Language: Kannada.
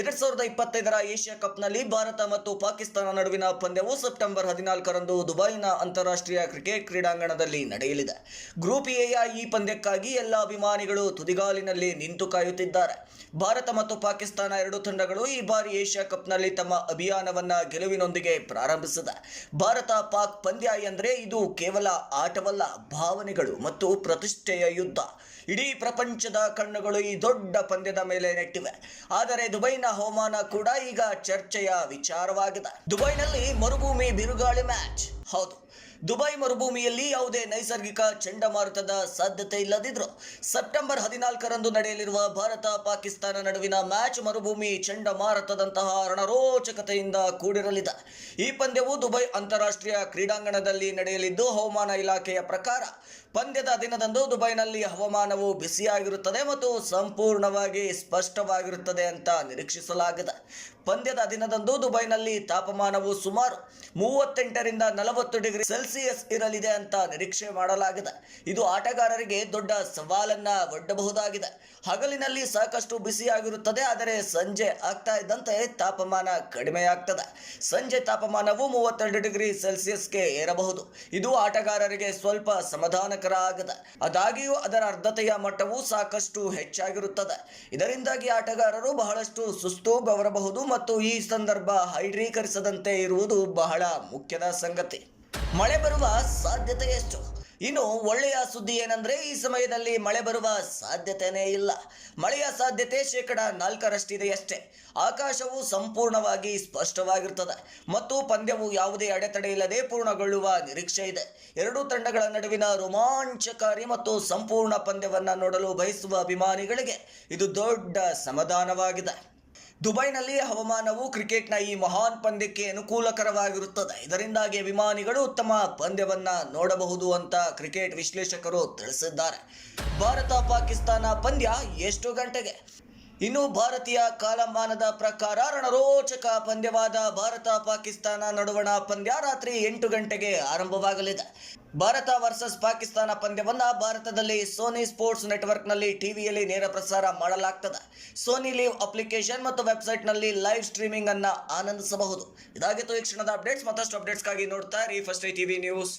ಎರಡ್ ಸಾವಿರದ ಇಪ್ಪತ್ತೈದರ ಏಷ್ಯಾ ಕಪ್ನಲ್ಲಿ ಭಾರತ ಮತ್ತು ಪಾಕಿಸ್ತಾನ ನಡುವಿನ ಪಂದ್ಯವು ಸೆಪ್ಟೆಂಬರ್ ಹದಿನಾಲ್ಕರಂದು ದುಬೈನ ಅಂತಾರಾಷ್ಟ್ರೀಯ ಕ್ರಿಕೆಟ್ ಕ್ರೀಡಾಂಗಣದಲ್ಲಿ ನಡೆಯಲಿದೆ. ಗ್ರೂಪ್ ಎಯ ಈ ಪಂದ್ಯಕ್ಕಾಗಿ ಎಲ್ಲ ಅಭಿಮಾನಿಗಳು ತುದಿಗಾಲಿನಲ್ಲಿ ನಿಂತು ಕಾಯುತ್ತಿದ್ದಾರೆ. ಭಾರತ ಮತ್ತು ಪಾಕಿಸ್ತಾನ ಎರಡು ತಂಡಗಳು ಈ ಬಾರಿ ಏಷ್ಯಾ ಕಪ್ನಲ್ಲಿ ತಮ್ಮ ಅಭಿಯಾನವನ್ನ ಗೆಲುವಿನೊಂದಿಗೆ ಪ್ರಾರಂಭಿಸಿದೆ. ಭಾರತ ಪಾಕ್ ಪಂದ್ಯ ಎಂದರೆ ಇದು ಕೇವಲ ಆಟವಲ್ಲ, ಭಾವನೆಗಳು ಮತ್ತು ಪ್ರತಿಷ್ಠೆಯ ಯುದ್ಧ. ಇಡೀ ಪ್ರಪಂಚದ ಕಣ್ಣುಗಳು ಈ ದೊಡ್ಡ ಪಂದ್ಯದ ಮೇಲೆ ನೆಟ್ಟಿವೆ. ಆದರೆ ದುಬೈನ ಹವಾಮಾನ ಕೂಡ ಈಗ ಚರ್ಚೆಯ ವಿಚಾರವಾಗಿದೆ. ದುಬೈನಲ್ಲಿ ಮರುಭೂಮಿ ಬಿರುಗಾಳಿ ಮ್ಯಾಚ್. ಹೌದು. ದುಬೈ ಮರುಭೂಮಿಯಲ್ಲಿ ಯಾವುದೇ ನೈಸರ್ಗಿಕ ಚಂಡಮಾರುತದ ಸಾಧ್ಯತೆ ಇಲ್ಲದಿದ್ರು ಸೆಪ್ಟೆಂಬರ್ ಹದಿನಾಲ್ಕರಂದು ನಡೆಯಲಿರುವ ಭಾರತ ಪಾಕಿಸ್ತಾನ ನಡುವಿನ ಮ್ಯಾಚ್ ಮರುಭೂಮಿ ಚಂಡಮಾರುತದಂತಹ ರಣರೋಚಕತೆಯಿಂದ ಕೂಡಿರಲಿದೆ. ಈ ಪಂದ್ಯವು ದುಬೈ ಅಂತಾರಾಷ್ಟ್ರೀಯ ಕ್ರೀಡಾಂಗಣದಲ್ಲಿ ನಡೆಯಲಿದ್ದು, ಹವಾಮಾನ ಇಲಾಖೆಯ ಪ್ರಕಾರ ಪಂದ್ಯದ ದಿನದಂದು ದುಬೈನಲ್ಲಿ ಹವಾಮಾನವು ಬಿಸಿಯಾಗಿರುತ್ತದೆ ಮತ್ತು ಸಂಪೂರ್ಣವಾಗಿ ಸ್ಪಷ್ಟವಾಗಿರುತ್ತದೆ ಅಂತ ನಿರೀಕ್ಷಿಸಲಾಗಿದೆ. ಪಂದ್ಯದ ದಿನದಂದು ದುಬೈನಲ್ಲಿ ತಾಪಮಾನವು ಸುಮಾರು ಮೂವತ್ತೆಂಟರಿಂದ ನಲವತ್ತು ಡಿಗ್ರಿ ಸೆಲ್ಸಿಯಸ್ ಇರಲಿದೆ ಅಂತ ನಿರೀಕ್ಷೆ ಮಾಡಲಾಗಿದೆ. ಇದು ಆಟಗಾರರಿಗೆ ದೊಡ್ಡ ಸವಾಲನ್ನ ಒಡ್ಡಬಹುದಾಗಿದೆ. ಹಗಲಿನಲ್ಲಿ ಸಾಕಷ್ಟು ಬಿಸಿಯಾಗಿರುತ್ತದೆ, ಆದರೆ ಸಂಜೆ ಆಗ್ತಾ ಇದ್ದಂತೆ ತಾಪಮಾನ ಕಡಿಮೆಯಾಗ್ತದೆ. ಸಂಜೆ ತಾಪಮಾನವು ಮೂವತ್ತೆರಡು ಡಿಗ್ರಿ ಸೆಲ್ಸಿಯಸ್ಗೆ ಏರಬಹುದು. ಇದು ಆಟಗಾರರಿಗೆ ಸ್ವಲ್ಪ ಸಮಾಧಾನಕರ ಆಗದೆ ಅದಾಗಿಯೂ ಅದರ ಅರ್ಧತೆಯ ಮಟ್ಟವು ಸಾಕಷ್ಟು ಹೆಚ್ಚಾಗಿರುತ್ತದೆ. ಇದರಿಂದಾಗಿ ಆಟಗಾರರು ಬಹಳಷ್ಟು ಸುಸ್ತು ಗೌರಬಹುದು ಮತ್ತು ಈ ಸಂದರ್ಭ ಹೈಡ್ರೀಕರಿಸದಂತೆ ಇರುವುದು ಬಹಳ ಮುಖ್ಯದ ಸಂಗತಿ. ಮಳೆ ಬರುವ ಸಾಧ್ಯತೆ ಎಷ್ಟು? ಇನ್ನು ಒಳ್ಳೆಯ ಸುದ್ದಿ ಏನಂದ್ರೆ, ಈ ಸಮಯದಲ್ಲಿ ಮಳೆ ಬರುವ ಸಾಧ್ಯತೆನೇ ಇಲ್ಲ. ಮಳೆಯ ಸಾಧ್ಯತೆ ಶೇಕಡ ನಾಲ್ಕರಷ್ಟಿದೆಯಷ್ಟೇ ಆಕಾಶವು ಸಂಪೂರ್ಣವಾಗಿ ಸ್ಪಷ್ಟವಾಗಿರ್ತದೆ. ಮತ್ತು ಪಂದ್ಯವು ಯಾವುದೇ ಅಡೆತಡೆ ಇಲ್ಲದೆ ಪೂರ್ಣಗೊಳ್ಳುವ ನಿರೀಕ್ಷೆ ಇದೆ. ಎರಡೂ ತಂಡಗಳ ನಡುವಿನ ರೋಮಾಂಚಕಾರಿ ಮತ್ತು ಸಂಪೂರ್ಣ ಪಂದ್ಯವನ್ನು ನೋಡಲು ಬಯಸುವ ಅಭಿಮಾನಿಗಳಿಗೆ ಇದು ದೊಡ್ಡ ಸಮಾಧಾನವಾಗಿದೆ. ದುಬೈನಲ್ಲಿ ಹವಾಮಾನವು ಕ್ರಿಕೆಟ್ನ ಈ ಮಹಾನ್ ಪಂದ್ಯಕ್ಕೆ ಅನುಕೂಲಕರವಾಗಿರುತ್ತದೆ. ಇದರಿಂದಾಗಿ ಅಭಿಮಾನಿಗಳು ಉತ್ತಮ ಪಂದ್ಯವನ್ನು ನೋಡಬಹುದು ಅಂತ ಕ್ರಿಕೆಟ್ ವಿಶ್ಲೇಷಕರು ತಿಳಿಸಿದ್ದಾರೆ. ಭಾರತ ಪಾಕಿಸ್ತಾನ ಪಂದ್ಯ ಎಷ್ಟು ಗಂಟೆಗೆ? ಇನ್ನು ಭಾರತೀಯ ಕಾಲಮಾನದ ಪ್ರಕಾರ ರಣರೋಚಕ ಪಂದ್ಯವಾದ ಭಾರತ ಪಾಕಿಸ್ತಾನ ನಡುವಣ ಪಂದ್ಯ ರಾತ್ರಿ ಎಂಟು ಗಂಟೆಗೆ ಆರಂಭವಾಗಲಿದೆ. ಭಾರತ ವರ್ಸಸ್ ಪಾಕಿಸ್ತಾನ ಪಂದ್ಯವನ್ನು ಭಾರತದಲ್ಲಿ ಸೋನಿ ಸ್ಪೋರ್ಟ್ಸ್ ನೆಟ್ವರ್ಕ್ನಲ್ಲಿ ಟಿವಿಯಲ್ಲಿ ನೇರ ಪ್ರಸಾರ ಮಾಡಲಾಗ್ತದೆ. ಸೋನಿ ಲೀವ್ ಅಪ್ಲಿಕೇಶನ್ ಮತ್ತು ವೆಬ್ಸೈಟ್ನಲ್ಲಿ ಲೈವ್ ಸ್ಟ್ರೀಮಿಂಗ್ ಅನ್ನು ಆನಂದಿಸಬಹುದು. ಇದಾಗಿತ್ತು ಈ ಕ್ಷಣದ ಅಪ್ಡೇಟ್ಸ್, ಮತ್ತಷ್ಟು ಅಪ್ಡೇಟ್ಸ್ಗಾಗಿ ನೋಡ್ತಾ ಇರಿ ಫಸ್ಟ್ ಟಿವಿ ನ್ಯೂಸ್.